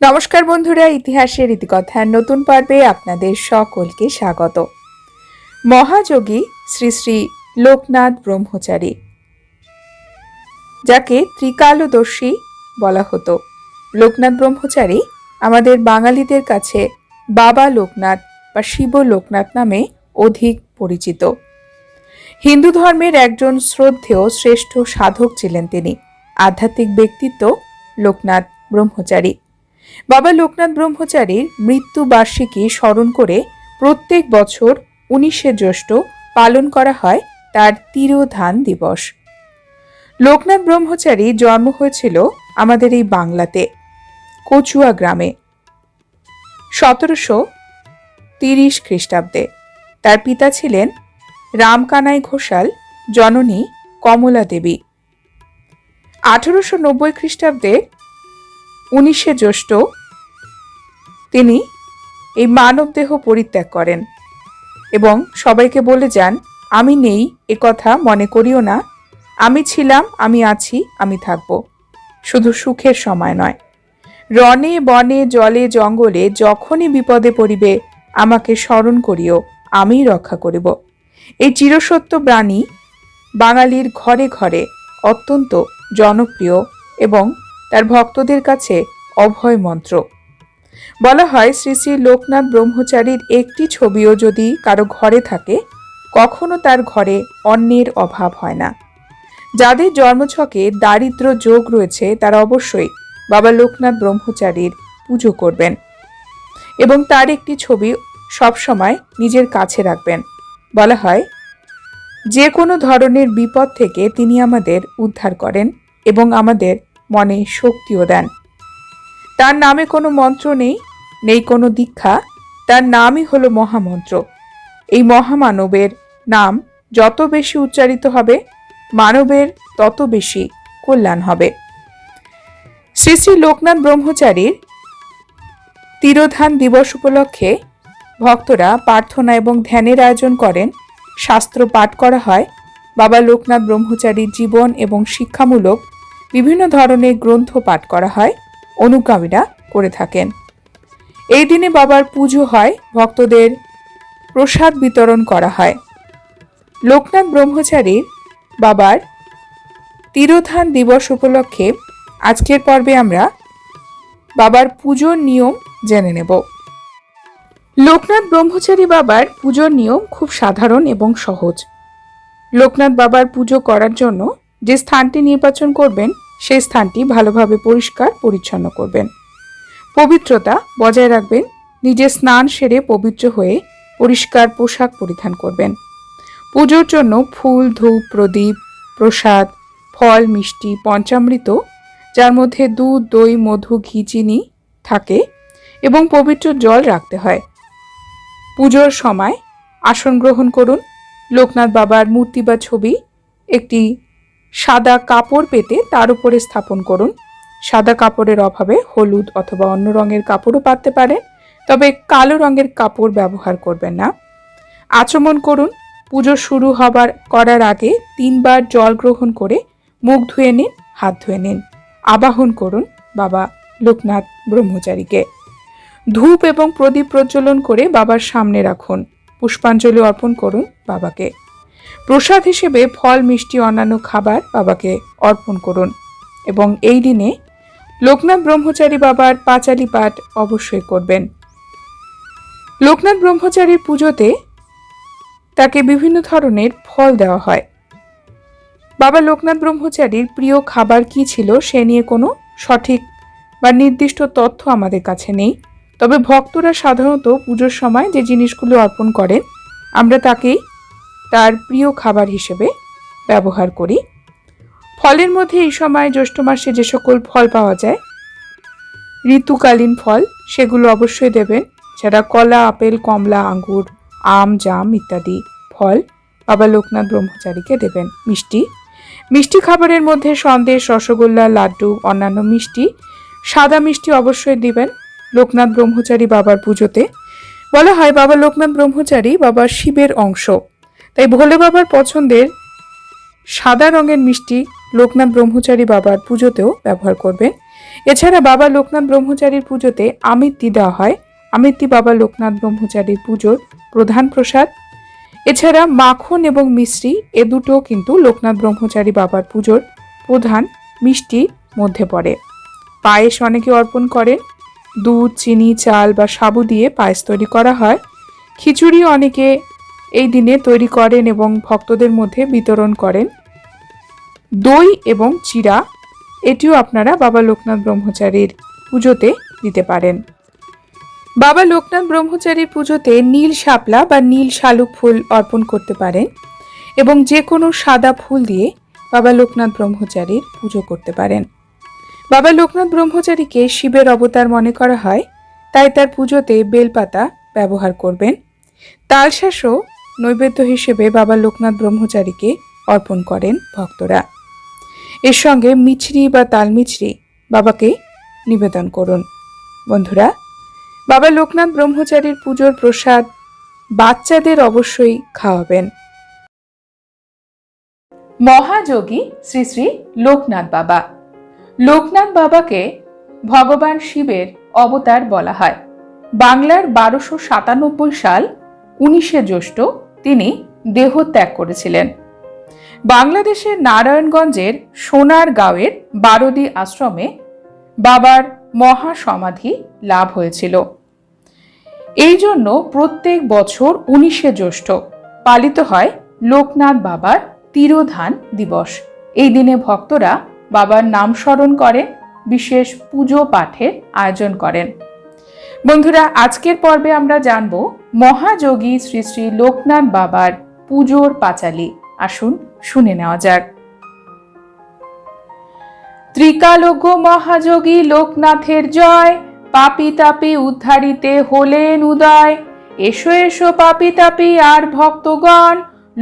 নমস্কার বন্ধুরা, ইতিহাসের ইতিকথার নতুন পর্বে আপনাদের সকলকে স্বাগত। মহাযোগী শ্রী শ্রী লোকনাথ ব্রহ্মচারী, যাকে ত্রিকালদর্শী বলা হতো। লোকনাথ ব্রহ্মচারী আমাদের বাঙালিদের কাছে বাবা লোকনাথ বা শিব লোকনাথ নামে অধিক পরিচিত। হিন্দু ধর্মের একজন শ্রদ্ধেয় শ্রেষ্ঠ সাধক ছিলেন তিনি। আধ্যাত্মিক ব্যক্তিত্ব লোকনাথ ব্রহ্মচারী। বাবা লোকনাথ ব্রহ্মচারীর মৃত্যু বার্ষিকী স্মরণ করে প্রত্যেক বছর উনিশে জ্যৈষ্ঠ পালন করা হয় তার তিরোধান দিবস। লোকনাথ ব্রহ্মচারী জন্ম হয়েছিল আমাদের এই বাংলাতে, কচুয়া গ্রামে, সতেরোশো তিরিশ খ্রিস্টাব্দে। তার পিতা ছিলেন রামকানাই ঘোষাল, জননী কমলা দেবী। আঠারোশো নব্বই খ্রিস্টাব্দে উনিশে জ্যৈষ্ঠ তিনি এই মানবদেহ পরিত্যাগ করেন এবং সবাইকে বলে যান, আমি নেই, এ কথা মনে করিও না। আমি ছিলাম, আমি আছি, আমি থাকব। শুধু সুখের সময় নয়। রনে বনে, জলে, জঙ্গলে যখনই বিপদে পড়িবে, আমাকে স্মরণ করিও, আমিই রক্ষা করিব। এই চিরসত্য প্রাণী বাঙালির ঘরে ঘরে অত্যন্ত জনপ্রিয় এবং তার ভক্তদের কাছে অভয় মন্ত্র। বলা হয়, শ্রী শ্রী লোকনাথ ব্রহ্মচারীর একটি ছবিও যদি কারও ঘরে থাকে, কখনো তার ঘরে অন্যের অভাব হয় না। যাদের জন্মছকে দারিদ্র যোগ রয়েছে, তারা অবশ্যই বাবা লোকনাথ ব্রহ্মচারীর পুজো করবেন এবং তার একটি ছবি সবসময় নিজের কাছে রাখবেন। বলা হয়, যে কোনো ধরনের বিপদ থেকে তিনি আমাদের উদ্ধার করেন এবং আমাদের মনে শক্তিও দেন। তার নামে কোনো মন্ত্র নেই নেই কোনো দীক্ষা, তার নামই হলো মহামন্ত্র। এই মহামানবের নাম যত বেশি উচ্চারিত হবে, মানবের তত বেশি কল্যাণ হবে। শ্রী শ্রী লোকনাথ ব্রহ্মচারীর তিরোধান দিবস উপলক্ষে ভক্তরা প্রার্থনা এবং ধ্যানের আয়োজন করেন। শাস্ত্র পাঠ করা হয়। বাবা লোকনাথ ব্রহ্মচারীর জীবন এবং শিক্ষামূলক বিভিন্ন ধরনের গ্রন্থ পাঠ করা হয়, অনুগামীরা করে থাকেন। এই দিনে বাবার পুজো হয়, ভক্তদের প্রসাদ বিতরণ করা হয়। লোকনাথ ব্রহ্মচারীর বাবার তিরোধান দিবস উপলক্ষে আজকের পর্বে আমরা বাবার পুজোর নিয়ম জেনে নেব। লোকনাথ ব্রহ্মচারী বাবার পুজোর নিয়ম খুব সাধারণ এবং সহজ। লোকনাথ বাবার পুজো করার জন্য যে স্থানটি নির্বাচন করবেন, সেই স্থানটি ভালোভাবে পরিষ্কার, পরিচ্ছন্ন করবেন। পবিত্রতা বজায় রাখবেন, নিজে স্নান সেরে পবিত্র হয়ে পরিষ্কার পোশাক পরিধান করবেন। পুজোর জন্য ফুল, ধূপ, প্রদীপ, প্রসাদ, ফল, মিষ্টি, পঞ্চামৃত, যার মধ্যে দুধ, দই, মধু, ঘি, চিনি থাকে এবং পবিত্র জল রাখতে হয়। পুজোর সময় আসন গ্রহণ করুন। লোকনাথ বাবার মূর্তি বা ছবি, একটি সাদা কাপড় পেতে তার উপরে স্থাপন করুন। সাদা কাপড়ের অভাবে হলুদ অথবা অন্য রঙের কাপড়ও পাততে পারেন, তবে কালো রঙের কাপড় ব্যবহার করবেন না। আচমন করুন। পুজো শুরু হবার করার আগে তিনবার জল গ্রহণ করে মুখ ধুয়ে নিন, হাত ধুয়ে নিন। আবাহন করুন বাবা লোকনাথ ব্রহ্মচারীকে। ধূপ এবং প্রদীপ প্রজ্বলন করে বাবার সামনে রাখুন। পুষ্পাঞ্জলি অর্পণ করুন বাবাকে। প্রসাদ হিসেবে ফল, মিষ্টি, অন্যান্য খাবার বাবাকে অর্পণ করুন। এবং এই দিনে লোকনাথ ব্রহ্মচারী বাবার পাঁচালি পাঠ অবশ্যই করবেন। লোকনাথ ব্রহ্মচারীর পুজোতে তাকে বিভিন্ন ধরনের ফল দেওয়া হয়। বাবা লোকনাথ ব্রহ্মচারীর প্রিয় খাবার কি ছিল সে নিয়ে কোনো সঠিক বা নির্দিষ্ট তথ্য আমাদের কাছে নেই। তবে ভক্তরা সাধারণত পুজোর সময় যে জিনিসগুলো অর্পণ করেন, আমরা তাকেই তার প্রিয় খাবার হিসেবে ব্যবহার করি। ফলের মধ্যে এই সময় জ্যৈষ্ঠ মাসে যে সকল ফল পাওয়া যায়, ঋতুকালীন ফল, সেগুলো অবশ্যই দেবেন। যারা কলা, আপেল, কমলা, আঙ্গুর, আম, জাম ইত্যাদি ফল বাবা লোকনাথ ব্রহ্মচারীকে দেবেন। মিষ্টি। মিষ্টি খাবারের মধ্যে সন্দেশ, রসগোল্লা, লাড্ডু, অন্যান্য মিষ্টি, সাদা মিষ্টি অবশ্যই দিবেন লোকনাথ ব্রহ্মচারী বাবার পুজোতে। বলা হয় বাবা লোকনাথ ব্রহ্মচারী বাবার শিবের অংশ। তাই ভোলে বাবার পছন্দের সাদা রঙের মিষ্টি লোকনাথ ব্রহ্মচারী বাবার পুজোতেও ব্যবহার করবেন। এছাড়া বাবা লোকনাথ ব্রহ্মচারীর পুজোতে আমিত্তি দেওয়া হয়। আমিত্তি বাবা লোকনাথ ব্রহ্মচারীর পুজোর প্রধান প্রসাদ। এছাড়া মাখন এবং মিষ্টি এ দুটো কিন্তু লোকনাথ ব্রহ্মচারী বাবার পুজোর প্রধান মিষ্টির মধ্যে পড়ে। পায়েস অনেকে অর্পণ করেন। দুধ, চিনি, চাল বা সাবু দিয়ে পায়েস তৈরি করা হয়। খিচুড়ি অনেকে এই দিনে তৈরি করেন এবং ভক্তদের মধ্যে বিতরণ করেন। দই এবং চিরা, এটিও আপনারা বাবা লোকনাথ ব্রহ্মচারীর পুজোতে দিতে পারেন। বাবা লোকনাথ ব্রহ্মচারীর পুজোতে নীল শাপলা বা নীল শালুক ফুল অর্পণ করতে পারেন এবং যে কোনো সাদা ফুল দিয়ে বাবা লোকনাথ ব্রহ্মচারীর পুজো করতে পারেন। বাবা লোকনাথ ব্রহ্মচারীকে শিবের অবতার মনে করা হয়, তাই তার পুজোতে বেলপাতা ব্যবহার করবেন। তালশাঁসও নৈবেদ্য হিসেবে বাবা লোকনাথ ব্রহ্মচারীকে অর্পণ করেন ভক্তরা। এর সঙ্গে মিছরি বা তালমিছরি বাবাকে নিবেদন করুন। বন্ধুরা, বাবা লোকনাথ ব্রহ্মচারীর পুজোর প্রসাদ বাচ্চাদের অবশ্যই খাওয়াবেন। মহাযোগী শ্রী শ্রী লোকনাথ বাবা। লোকনাথ বাবাকে ভগবান শিবের অবতার বলা হয়। বাংলার বারোশো সাতানব্বই সাল উনিশে জ্যৈষ্ঠ তিনি দেহত্যাগ করেছিলেন। বাংলাদেশের নারায়ণগঞ্জের সোনার গাঁওয়ের বারদি আশ্রমে বাবার মহাসমাধি লাভ হয়েছিল। এই জন্য প্রত্যেক বছর উনিশে জ্যৈষ্ঠ পালিত হয় লোকনাথ বাবার তিরোধান দিবস। এই দিনে ভক্তরা বাবার নাম স্মরণ করেন বিশেষ পুজো পাঠের আয়োজন করেন। বন্ধুরা, আজকের পর্বে আমরা জানব মহাযোগী শ্রী শ্রী লোকনাথ বাবার পুজোর পাঁচালী। আসুন শুনে নেওয়া যাক। ত্রিকালজ্ঞ মহাযোগী লোকনাথের জয়, পাপি তাপি উদ্ধারিতে হলেন উদয়। এসো এসো পাপি তাপি আর ভক্তগণ,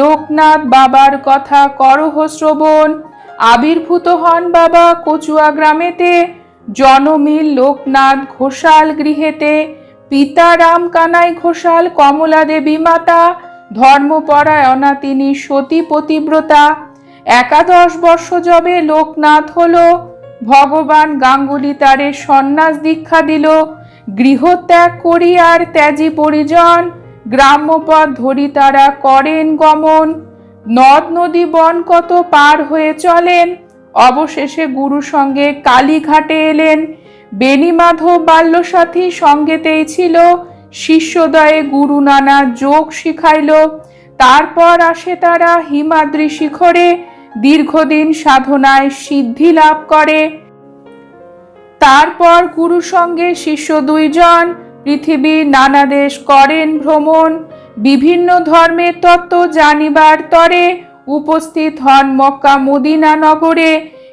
লোকনাথ বাবার কথা করহ শ্রবণ। আবির্ভূত হন বাবা কচুয়া গ্রামেতে জনমিল লোকনাথ ঘোষাল গৃহেতে পিতা রাম কানাই ঘোষাল, কমলা দেবী মাতা, ধর্মপরায়ণা তিনি সতী পতিব্রতা। একাদশ বর্ষ যবে লোকনাথ হল, ভগবান গাঙ্গুলি তারে সন্ন্যাস দীক্ষা দিল, গৃহত্যাগ করি আর ত্যাজি পরিজন, গ্রাম্যপথ ধরি তারা করেন গমন, নদ নদী বন কত পার হয়ে চলেন অবশেষে গুরু সঙ্গে কালীঘাটে এলেন। বেণীমাধব বাল্যসাথী সঙ্গেতেই ছিল। শিষ্যদয়ে গুরু নানা যোগ শিখাইল। তারপর আসে তারা হিমাদ্রি শিখরে। দীর্ঘদিন সাধনায় সিদ্ধি লাভ করে। তারপর গুরু সঙ্গে শিষ্য দুইজন পৃথিবীর নানা দেশ করেন ভ্রমণ। বিভিন্ন ধর্মের তত্ত্ব জানিবার তরে উপস্থিত হন মক্কা মদিনা নগরে।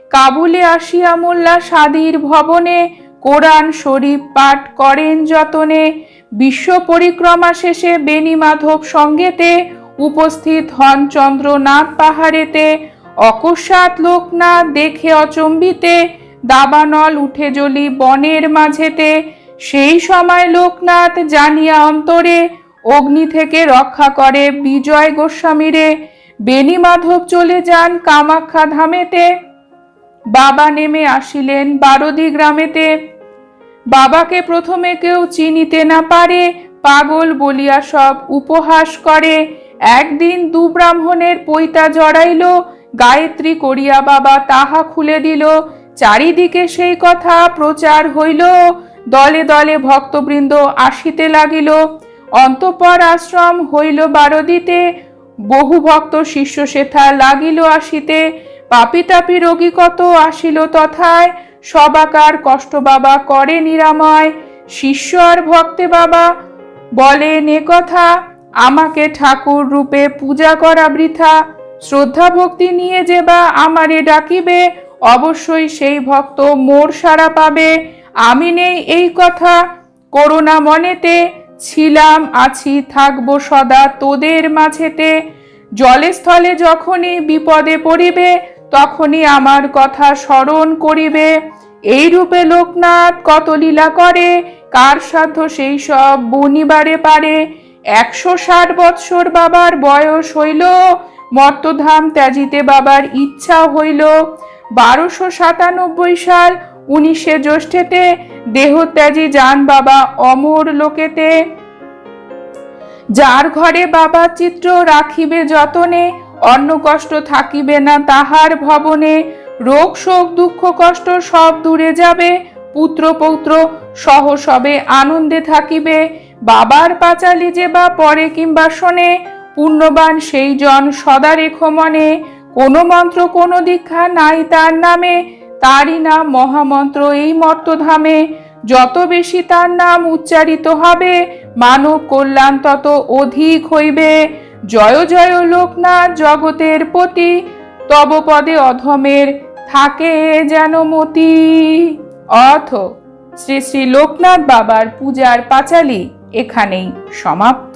কাবুলে আসিয়া মোল্লা সাদির ভবনে কোরআন শরীফ পাঠ করেন যতনে। বিশ্ব পরিক্রমা শেষে বেণী মাধব সঙ্গেতে উপস্থিত হন চন্দ্রনাথ পাহাড়েতে। অকস্মাৎ লোকনাথ দেখে অচম্বিতে দাবানল উঠে জ্বলি বনের মাঝেতে। সেই সময় লোকনাথ জানিয়া অন্তরে অগ্নি থেকে রক্ষা করে বিজয় গোস্বামীরে। বেণী মাধব চলে যান কামাখ্যা ধামেতে। বাবা নেমে আসিলেন বারদি গ্রামেতে। বাবাকে প্রথমে কেউ চিনিতে না পারে, পাগল বলিয়া সব উপহাস করে। একদিন দু ব্রাহ্মণের পৈতা জড়াইল, গায়ত্রী করিয়া বাবা তাহা খুলে দিল। চারিদিকে সেই কথা প্রচার হইল, দলে দলে ভক্তবৃন্দ আসিতে লাগিল। অন্তঃপর আশ্রম হইল বারদিতে বহু ভক্ত শিষ্য সেথা লাগিল আসিতে পাপি তাপি রোগী কত আসিল তথায়, সবাকার কষ্ট বাবা করে নিরাময়, শিষ্য আর ভক্তে বাবা বলে, নে কথা, আমাকে ঠাকুর রূপে পূজা করা বৃথা, শ্রদ্ধা ভক্তি নিয়ে যে বা আমারে ডাকিবে, অবশ্যই সেই ভক্ত মোর সাড়া পাবে, আমি নেই এই কথা করোনা মনেতে ছিলাম, আছি, থাকব সদা তোদের মাঝেতে। জলে স্থলে যখনই বিপদে পড়িবে, তখনই আমার কথা স্মরণ করিবে। এই রূপে লোকনাথ কত লীলা করে, কার সাধ্য সেই সব বনিবারে পারে। একশো ষাট বৎসর বাবার বয়স হইল, মর্তধাম ত্যাজিতে বাবার ইচ্ছা হইল। বারোশো সাতানব্বই সাল উনিশে জ্যৈষ্ঠেতে দেহত্যাগী যান বাবা অমর লোকেতে। যার ঘরে বাবা চিত্র রাখিবে যতনে, অন্ন কষ্ট থাকিবে না তাহার ভবনে। রোগ, শোক, দুঃখ, কষ্ট সব দূরে যাবে, পুত্র, পৌত্র সহ সবে আনন্দে থাকিবে। বাবার পাঁচালি যে বা পরে কিংবা শোনে, পুণ্যবান সেই জন সদা রেখো মনে। কোনো মন্ত্র, কোনো দীক্ষা নাই তার নামে তারই নাম মহামন্ত্র এই মর্তধামে। যত বেশি তার নাম উচ্চারিত হবে, মানব কল্যাণ তত অধিক হইবে। জয় জয় লোকনাথ জগতের পতি তব পদে অধমের থাকে যেন মতি। অথ শ্রী শ্রী লোকনাথ বাবার পূজার পাঁচালি এখানেই সমাপ্ত।